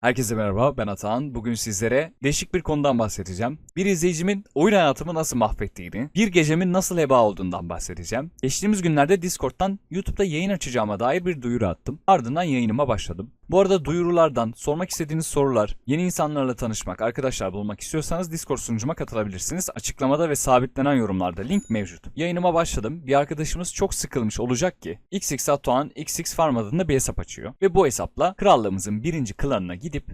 Herkese merhaba ben Atahan. Bugün sizlere değişik bir konudan bahsedeceğim. Bir izleyicimin oyun hayatımı nasıl mahvettiğini, bir gecemin nasıl heba olduğundan bahsedeceğim. Geçtiğimiz günlerde Discord'dan YouTube'da yayın açacağıma dair bir duyuru attım. Ardından yayınıma başladım. Bu arada duyurulardan, sormak istediğiniz sorular, yeni insanlarla tanışmak, arkadaşlar bulmak istiyorsanız Discord sunucuma katılabilirsiniz. Açıklamada ve sabitlenen yorumlarda link mevcut. Yayınıma başladım. Bir arkadaşımız çok sıkılmış olacak ki XX Atuan XX Farm adında bir hesap açıyor. Ve bu hesapla krallığımızın birinci klanına gidip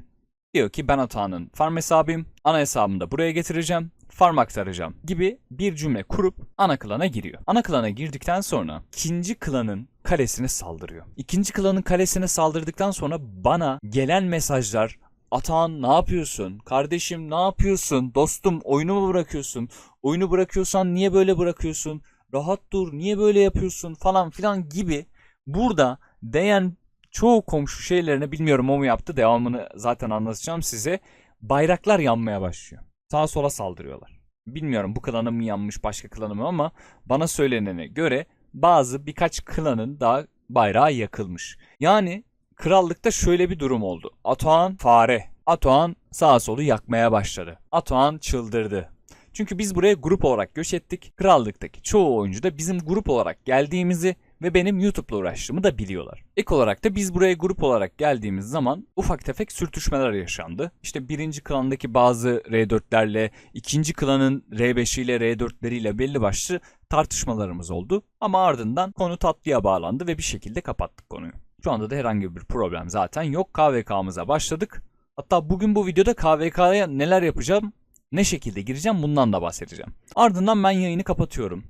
diyor ki ben Atuan'ın farm hesabıyım. Ana hesabımı da buraya getireceğim. Farm aktaracağım gibi bir cümle kurup ana klana giriyor. Ana klana girdikten sonra ikinci klanın kalesine saldırıyor. İkinci klanın kalesine saldırdıktan sonra bana gelen mesajlar Atan ne yapıyorsun? Kardeşim ne yapıyorsun? Dostum oyunu mu bırakıyorsun? Oyunu bırakıyorsan niye böyle bırakıyorsun? Rahat dur niye böyle yapıyorsun falan filan gibi burada değen çoğu komşu şeylerini bilmiyorum o mu yaptı devamını zaten anlatacağım size. Bayraklar yanmaya başlıyor. Sağa sola saldırıyorlar. Bilmiyorum bu klanım mı yanmış başka klanım mı ama bana söylenene göre bazı birkaç klanın daha bayrağı yakılmış. Yani krallıkta şöyle bir durum oldu. Atuan fare. Atuan sağa solu yakmaya başladı. Atuan çıldırdı. Çünkü biz buraya grup olarak göç ettik. Krallıktaki çoğu oyuncu da bizim grup olarak geldiğimizi ve benim YouTube'la uğraştığımı da biliyorlar. Ek olarak da biz buraya grup olarak geldiğimiz zaman ufak tefek sürtüşmeler yaşandı. İşte birinci klandaki bazı R4'lerle, ikinci klanın R5 ile R4'leriyle belli başlı tartışmalarımız oldu. Ama ardından konu tatlıya bağlandı ve bir şekilde kapattık konuyu. Şu anda da herhangi bir problem zaten yok. KVK'mıza başladık. Hatta bugün bu videoda KVK'ya neler yapacağım, ne şekilde gireceğim bundan da bahsedeceğim. Ardından ben yayını kapatıyorum.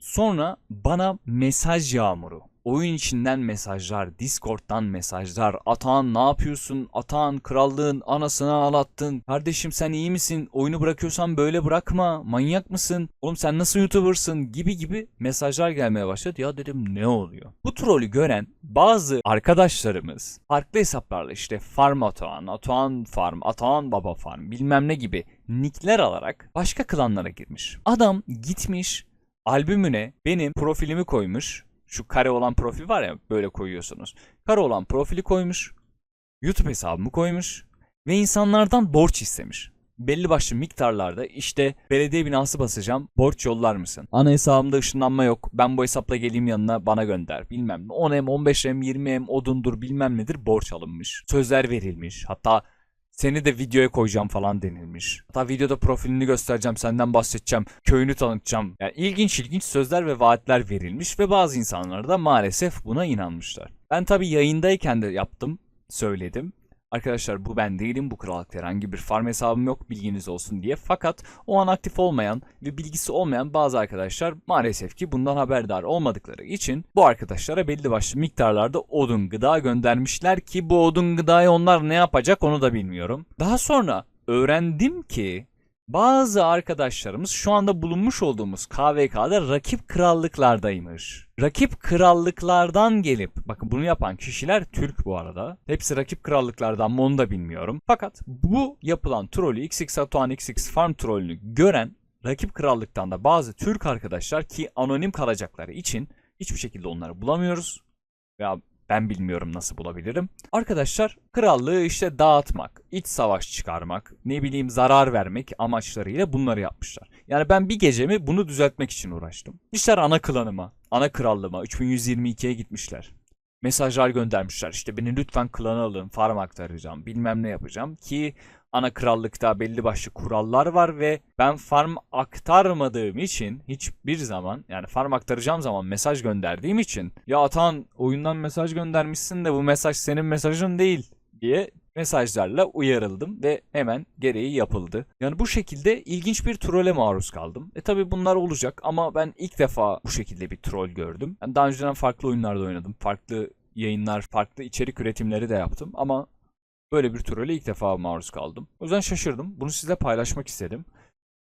Sonra bana mesaj yağmuru. Oyun içinden mesajlar, Discord'dan mesajlar. Atan ne yapıyorsun? Atan krallığın anasını ağlattın. Kardeşim sen iyi misin? Oyunu bırakıyorsan böyle bırakma. Manyak mısın? Oğlum sen nasıl YouTuber'sın? Gibi gibi mesajlar gelmeye başladı. Ya dedim ne oluyor? Bu trolü gören bazı arkadaşlarımız farklı hesaplarla işte Farm Atan, Atan Farm, Atan Baba Farm bilmem ne gibi nickler alarak başka klanlara girmiş. Adam gitmiş albümüne benim profilimi koymuş. Şu kare olan profil var ya böyle koyuyorsunuz. Kare olan profili koymuş. YouTube hesabımı koymuş. Ve insanlardan borç istemiş. Belli başlı miktarlarda işte belediye binası basacağım borç yollar mısın? Ana hesabımda ışınlanma yok. Ben bu hesapla geleyim yanına bana gönder. Bilmem ne. 10M, 15M, 20M odundur bilmem nedir borç alınmış. Sözler verilmiş. Hatta seni de videoya koyacağım falan denilmiş. Hatta videoda profilini göstereceğim, senden bahsedeceğim, köyünü tanıtacağım. Yani ilginç ilginç sözler ve vaatler verilmiş ve bazı insanlar da maalesef buna inanmışlar. Ben tabi yayındayken de yaptım, söyledim. Arkadaşlar bu ben değilim, bu krallıkta herhangi bir farm hesabım yok bilginiz olsun diye. Fakat o an aktif olmayan ve bilgisi olmayan bazı arkadaşlar maalesef ki bundan haberdar olmadıkları için bu arkadaşlara belli başlı miktarlarda odun gıda göndermişler ki bu odun gıdayı onlar ne yapacak onu da bilmiyorum. Daha sonra öğrendim ki bazı arkadaşlarımız şu anda bulunmuş olduğumuz KVK'da rakip krallıklardaymış. Rakip krallıklardan gelip, bakın bunu yapan kişiler Türk bu arada. Hepsi rakip krallıklardan mı onu da bilmiyorum. Fakat bu yapılan trolü XX Atuan XX Farm trollünü gören rakip krallıktan da bazı Türk arkadaşlar ki anonim kalacakları için hiçbir şekilde onları bulamıyoruz. Veya ben bilmiyorum nasıl bulabilirim. Arkadaşlar krallığı işte dağıtmak, iç savaş çıkarmak, ne bileyim zarar vermek amaçlarıyla bunları yapmışlar. Yani ben bir gecemi bunu düzeltmek için uğraştım. İşler ana klanıma, ana krallığıma 3122'ye gitmişler. Mesajlar göndermişler işte beni lütfen klana alın, farm aktaracağım, bilmem ne yapacağım ki ana krallıkta belli başlı kurallar var ve ben farm aktarmadığım için hiçbir zaman yani farm aktaracağım zaman mesaj gönderdiğim için ya Atan oyundan mesaj göndermişsin de bu mesaj senin mesajın değil diye mesajlarla uyarıldım ve hemen gereği yapıldı. Yani bu şekilde ilginç bir trole maruz kaldım. E tabi bunlar olacak ama ben ilk defa bu şekilde bir troll gördüm. Ben daha önceden farklı oyunlarda oynadım. Farklı yayınlar, farklı içerik üretimleri de yaptım ama Böyle bir trole ilk defa maruz kaldım. O yüzden şaşırdım. Bunu sizle paylaşmak istedim.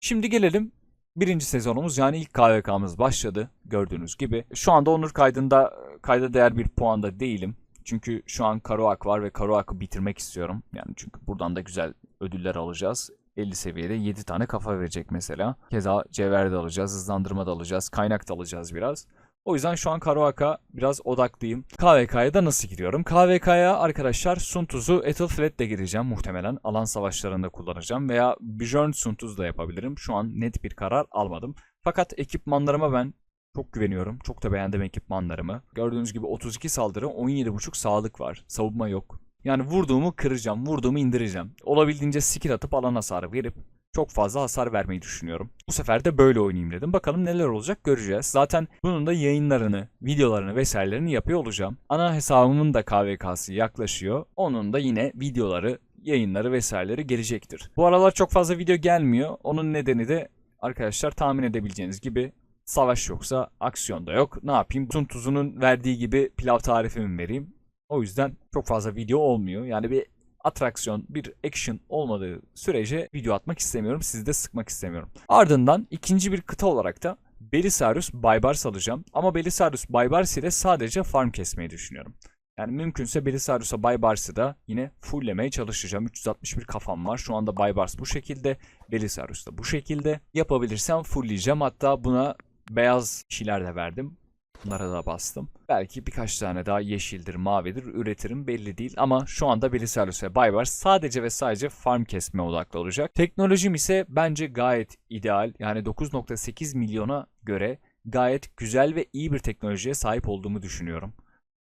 Şimdi gelelim birinci sezonumuz yani ilk KVK'mız başladı gördüğünüz gibi. Şu anda Onur kaydında kayda değer bir puanda değilim. Çünkü şu an Karoak var ve Karoak'ı bitirmek istiyorum. Yani çünkü buradan da güzel ödüller alacağız. 50 seviyede 7 tane kafa verecek mesela. Keza cevher de alacağız, hızlandırma da alacağız, kaynak da alacağız biraz. O yüzden şu an Karoaka biraz odaklıyım. KVK'ya da nasıl giriyorum? KVK'ya arkadaşlar Suntuz'u Ethelflaed'le gireceğim muhtemelen. Alan savaşlarında kullanacağım veya Björn Suntuz da yapabilirim. Şu an net bir karar almadım. Fakat ekipmanlarıma ben çok güveniyorum. Çok da beğendim ekipmanlarımı. Gördüğünüz gibi 32 saldırı, 17.5 sağlık var. Savunma yok. Yani vurduğumu kıracağım, vurduğumu indireceğim. Olabildiğince skill atıp alan hasarı verip çok fazla hasar vermeyi düşünüyorum. Bu sefer de böyle oynayayım dedim. Bakalım neler olacak göreceğiz. Zaten bunun da yayınlarını, videolarını vesairelerini yapıyor olacağım. Ana hesabımın da KVK'sı yaklaşıyor. Onun da yine videoları, yayınları vesaireleri gelecektir. Bu aralar çok fazla video gelmiyor. Onun nedeni de arkadaşlar tahmin edebileceğiniz gibi savaş yoksa aksiyon da yok. Ne yapayım? Sun Tuzu'nun verdiği gibi pilav tarifimi vereyim. O yüzden çok fazla video olmuyor. Yani bir atraksiyon, bir action olmadığı sürece video atmak istemiyorum. Sizi de sıkmak istemiyorum. Ardından ikinci bir kıta olarak da Belisarius Baybars alacağım. Ama Belisarius Baybars ile sadece farm kesmeyi düşünüyorum. Yani mümkünse Belisarius'a Baybars'ı da yine fulllemeye çalışacağım. 361 kafam var. Şu anda Baybars bu şekilde. Belisarius da bu şekilde. Yapabilirsem fullleyeceğim. Hatta buna beyaz şeyler de verdim. Bunlara da bastım. Belki birkaç tane daha yeşildir, mavidir üretirim belli değil. Ama şu anda Belisarius ve Baybars sadece ve sadece farm kesme odaklı olacak. Teknolojim ise bence gayet ideal. Yani 9.8 milyona göre gayet güzel ve iyi bir teknolojiye sahip olduğumu düşünüyorum.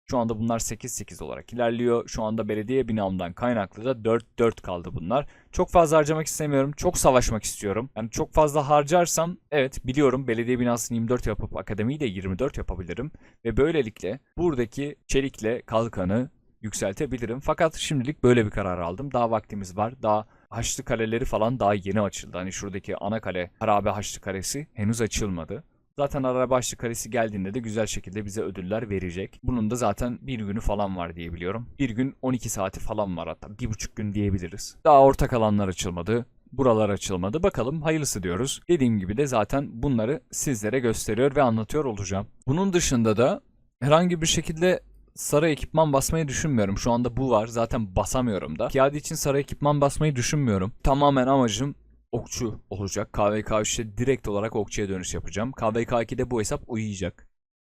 Şu anda bunlar 8-8 olarak ilerliyor. Şu anda belediye binamdan kaynaklı da 4-4 kaldı bunlar. Çok fazla harcamak istemiyorum. Çok savaşmak istiyorum. Yani çok fazla harcarsam evet biliyorum belediye binasını 24 yapıp akademiyi de 24 yapabilirim. Ve böylelikle buradaki çelikle kalkanı yükseltebilirim. Fakat şimdilik böyle bir karar aldım. Daha vaktimiz var. Daha Haçlı kaleleri falan daha yeni açıldı. Hani şuradaki ana kale, harabe Haçlı kalesi henüz açılmadı. Zaten araba başlı karesi geldiğinde de güzel şekilde bize ödüller verecek. Bunun da zaten bir günü falan var diye biliyorum. Bir gün 12 saati falan var hatta. Bir buçuk gün diyebiliriz. Daha ortak alanlar açılmadı. Buralar açılmadı. Bakalım hayırlısı diyoruz. Dediğim gibi de zaten bunları sizlere gösteriyor ve anlatıyor olacağım. Bunun dışında da herhangi bir şekilde sarı ekipman basmayı düşünmüyorum. Şu anda bu var. Zaten basamıyorum da. Piyade için sarı ekipman basmayı düşünmüyorum. Tamamen amacım okçu olacak. KVK 3'te direkt olarak okçuya dönüş yapacağım. KVK 2'de bu hesap uyuyacak.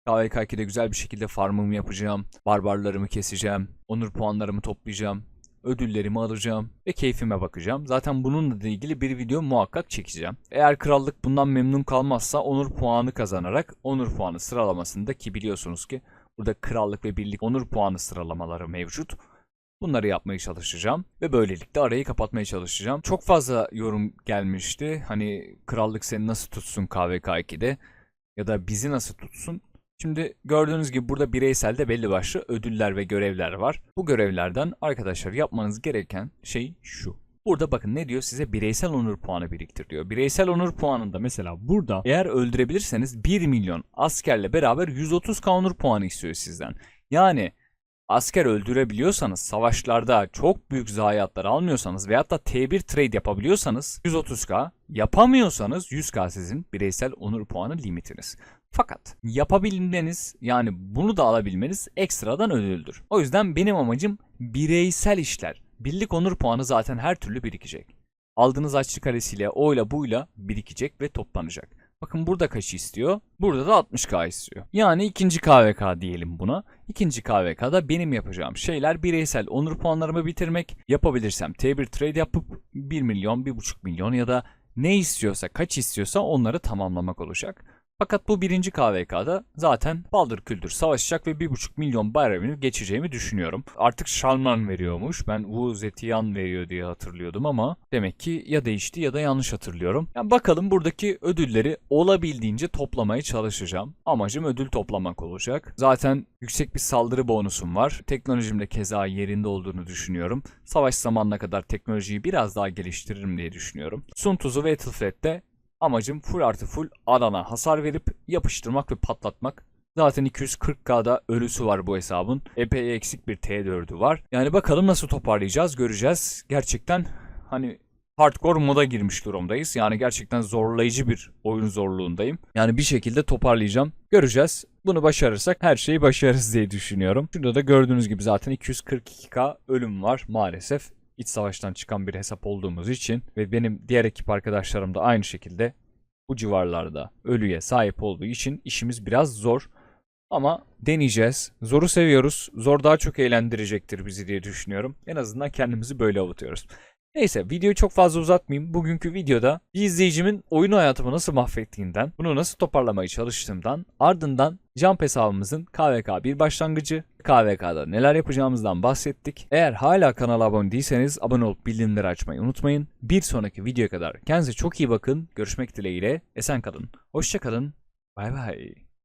KVK 2'de güzel bir şekilde farmımı yapacağım. Barbarlarımı keseceğim. Onur puanlarımı toplayacağım. Ödüllerimi alacağım ve keyfime bakacağım. Zaten bununla ilgili bir video muhakkak çekeceğim. Eğer krallık bundan memnun kalmazsa onur puanı kazanarak onur puanı sıralamasında ki biliyorsunuz ki burada krallık ve birlik onur puanı sıralamaları mevcut. Bunları yapmaya çalışacağım ve böylelikle arayı kapatmaya çalışacağım. Çok fazla yorum gelmişti. Hani krallık seni nasıl tutsun KVK2'de ya da bizi nasıl tutsun? Şimdi gördüğünüz gibi burada bireyselde belli başlı ödüller ve görevler var. Bu görevlerden arkadaşlar yapmanız gereken şey şu. Burada bakın ne diyor size bireysel onur puanı biriktir diyor. Bireysel onur puanında mesela burada eğer öldürebilirseniz 1 milyon askerle beraber 130k onur puanı istiyor sizden. Yani asker öldürebiliyorsanız, savaşlarda çok büyük zayiatlar almıyorsanız veyahut da T1 trade yapabiliyorsanız 130k, yapamıyorsanız 100k sizin bireysel onur puanı limitiniz. Fakat yapabilmeniz yani bunu da alabilmeniz ekstradan ödüldür. O yüzden benim amacım bireysel işler. Birlik onur puanı zaten her türlü birikecek. Aldığınız açlık karesiyle oyla buyla birikecek ve toplanacak. Bakın burada kaç istiyor? Burada da 60k istiyor. Yani ikinci KVK diyelim buna. İkinci KVK'da benim yapacağım şeyler bireysel onur puanlarımı bitirmek. Yapabilirsem T1 trade yapıp 1 milyon, 1,5 milyon ya da ne istiyorsa, kaç istiyorsa onları tamamlamak olacak. Fakat bu birinci KVK'da zaten baldır küldür savaşacak ve 1,5 milyon bayramını geçeceğimi düşünüyorum. Artık Shalman veriyormuş. Ben Wu Zetian veriyor diye hatırlıyordum ama demek ki ya değişti ya da yanlış hatırlıyorum. Yani bakalım buradaki ödülleri olabildiğince toplamaya çalışacağım. Amacım ödül toplamak olacak. Zaten yüksek bir saldırı bonusum var. Teknolojim de keza yerinde olduğunu düşünüyorum. Savaş zamanına kadar teknolojiyi biraz daha geliştiririm diye düşünüyorum. Sun Tzu ve Ethelflaed'de Amacım full artı full alana hasar verip yapıştırmak ve patlatmak. Zaten 240k'da ölüsü var bu hesabın. Epey eksik bir T4'ü var. Yani bakalım nasıl toparlayacağız göreceğiz. Gerçekten hani hardcore moda girmiş durumdayız. Yani gerçekten zorlayıcı bir oyun zorluğundayım. Yani bir şekilde toparlayacağım. Göreceğiz. Bunu başarırsak her şeyi başarırız diye düşünüyorum. Şurada da gördüğünüz gibi zaten 242k ölüm var maalesef iç savaştan çıkan bir hesap olduğumuz için ve benim diğer ekip arkadaşlarım da aynı şekilde bu civarlarda ölüye sahip olduğu için işimiz biraz zor. Ama deneyeceğiz. Zoru seviyoruz. Zor daha çok eğlendirecektir bizi diye düşünüyorum. En azından kendimizi böyle avutuyoruz. Neyse videoyu çok fazla uzatmayayım. Bugünkü videoda bir izleyicimin oyun hayatımı nasıl mahvettiğinden, bunu nasıl toparlamaya çalıştığımdan, ardından Jump hesabımızın KVK bir başlangıcı, KVK'da neler yapacağımızdan bahsettik. Eğer hala kanala abone değilseniz abone olup bildirimleri açmayı unutmayın. Bir sonraki videoya kadar kendinize çok iyi bakın. Görüşmek dileğiyle. Esen kalın. Hoşça kalın. Bay bay.